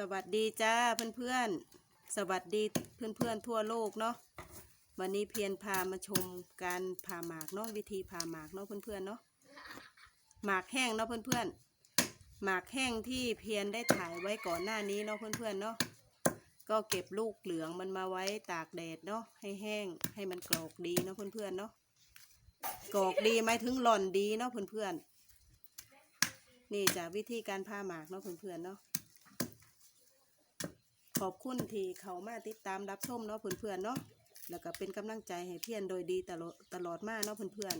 สวัสดีจ้าเพื่อนๆ สวัสดีเพื่อนๆทั่วโลกเนาะวันนี้เพียรพามาชมการผ่าหมากเนาะวิธีผ่าหมากเนาะเพื่อนๆเนาะหมากแห้งเนาะเพื่อนๆหมากแห้งที่เพียรได้ถ่ายไว้ก่อนหน้านี้เนาะเพื่อนๆเนาะก็เก็บลูกเหลืองมันมาไว้ตากแดดเนาะให้แห้งให้มันกรอกดีเนาะเพื่อนๆเนาะกรอกดีไหมถึงหล่อนดีเนาะเพื่อนๆนี่จากวิธีการผ่าหมากเนาะเพื่อนๆเนาะ ขอบคุณที่เขามาติดตามรับชมเนาะเพื่อนๆเนาะแล้วก็เป็นกำลังใจให้เพียรโดยดีตลอดตลอดมาเนาะเพื่อน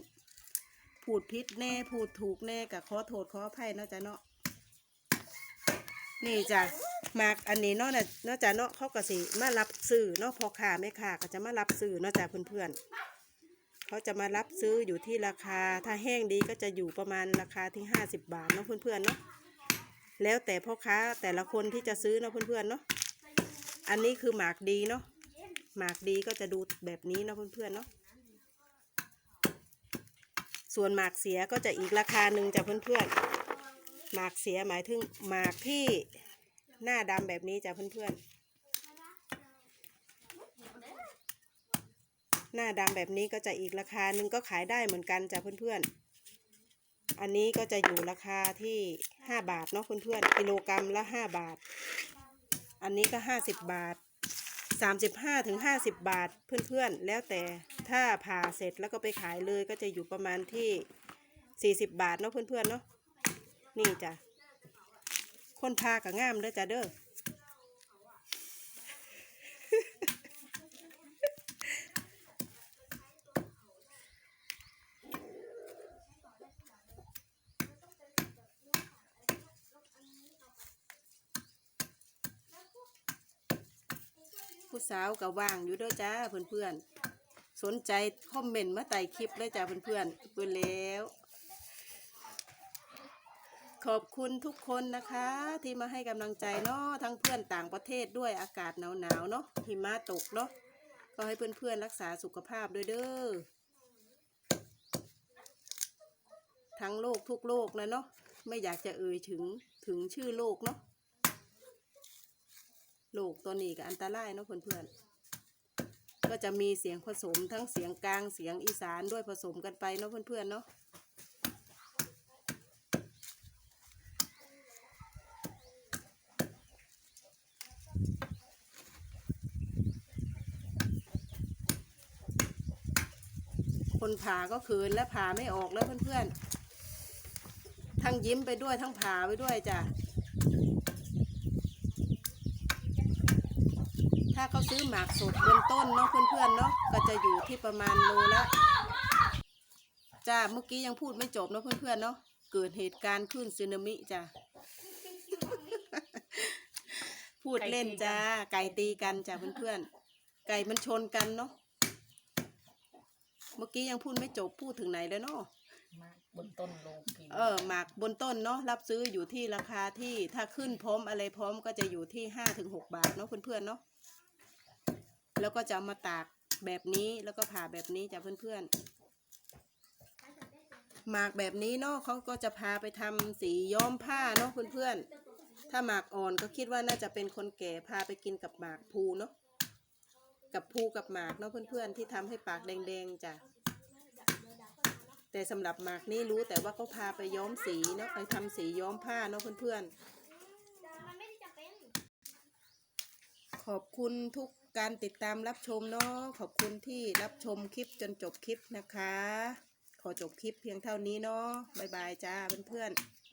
ๆพูดผิดแน่พูดถูกแน่ก็ขอโทษขออภัยเนาะจ้ะเนาะนี่จ้ะมากอันนี้เนาะนะเนาะจ้ะเนาะเขาก็สิมารับซื้อเนาะพอค้าแม่ค้าก็จะมารับซื้อเนาะจ้ะเพื่อนๆเขาจะมารับซื้ออยู่ที่ราคาถ้าแห้งดีก็จะอยู่ประมาณราคาที่ห้าสิบบาทเนาะเพื่อนๆเนาะแล้วแต่พ่อค้าแต่ละคนที่จะซื้อเนาะเพื่อนๆเนาะ อันนี้คือหมากดีเนาะหมากดีก็จะดูแบบนี้เนาะเพื่อนๆเนาะส่วนหมากเสียก็จะอีกราคาหนึ่งจ้ะเพื่อนๆหมากเสียหมายถึงหมากที่หน้าดำแบบนี้จ้ะเพื่อนๆหน้าดำแบบนี้ก็จะอีกราคาหนึ่งก็ขายได้เหมือนกันจ้ะเพื่อนๆอันนี้ก็จะอยู่ราคาที่ห้าบาทเนาะเพื่อนๆกิโลกรัมละห้าบาท อันนี้ก็ห้าสิบบาทสามสิบห้าถึงห้าสิบบาทเพื่อนๆ แล้วแต่ถ้าผ่าเสร็จแล้วก็ไปขายเลยก็จะอยู่ประมาณที่สี่สิบบาทเนาะเพื่อนๆเนาะนี่จ้ะคนพากับง่ามเด้อจ้ะเด้อ ผู้สาวกับว่างอยู่ด้วยจ้าเพื่อนๆ สนใจคอมเมนต์มาใต้คลิปเลยจ้าเพื่อนๆเพื่อนแล้ว ขอบคุณทุกคนนะคะ ที่มาให้กำลังใจเนาะทั้งเพื่อนต่างประเทศด้วยอากาศหนาวๆเนาะหิมะตกเนาะก็ให้เพื่อนๆรักษาสุขภาพด้วยเด้อทั้งโลกทุกโลกนะเนาะไม่อยากจะเอ่ยถึงถึงชื่อโลกเนาะ ลกตัวนี้ก็อันตรายเนาะเพื่อนๆ ก็จะมีเสียงผสมทั้งเสียงกลางเสียงอีสานด้วยผสมกันไปเนาะเพื่อนๆเนาะคนผ่าก็คืนและผ่าไม่ออกแล้วเพื่อนๆ ทั้งยิ้มไปด้วยทั้งผ่าไปด้วยจ้ะ ถ้าเขาซื้อหมากสดบนต้นเนาะเพื่อนๆเนาะก็จะอยู่ที่ประมาณโลละจ้าเมื่อกี้ยังพูดไม่จบเนาะเพื่อนๆเนาะเกิดเหตุการณ์ขึ้นสึนามิจ้าพูดเล่นจ้า ไก่ตีกันจ้าเพื่อนๆไก่มันชนกันเนาะเมื่อกี้ยังพูดไม่จบพูดถึงไหนแล้วเนาะมาบนต้นโลกินเออหมากบนต้นเนาะรับซื้ออยู่ที่ราคาที่ถ้าขึ้นพร้อมอะไรพร้อมก็จะอยู่ที่ห้าถึงหกบาทเนาะเพื่อนๆเนาะ แล้วก็จะเอามาตากแบบนี้แล้วก็ผ่าแบบนี้จ้ะเพื่อนๆหมากแบบนี้เนาะเขาก็จะพาไปทำสีย้อมผ้าเนาะเพื่อนๆ ถ้าหมากอ่อนก็คิดว่าน่าจะเป็นคนแก่พาไปกินกับหมากภูเนาะกับภูกับหมากเนาะเพื่อนๆ ที่ทำให้ปากแดงๆจ้ะแต่สำหรับหมากนี่รู้แต่ว่าเขาพาไปย้อมสีเนาะไปทำสีย้อมผ้าเนาะเพื่อนๆขอบคุณทุก การติดตามรับชมเนาะขอบคุณที่รับชมคลิปจนจบคลิปนะคะ ขอจบคลิปเพียงเท่านี้เนาะบ๊ายบายจ้าเพื่อนๆ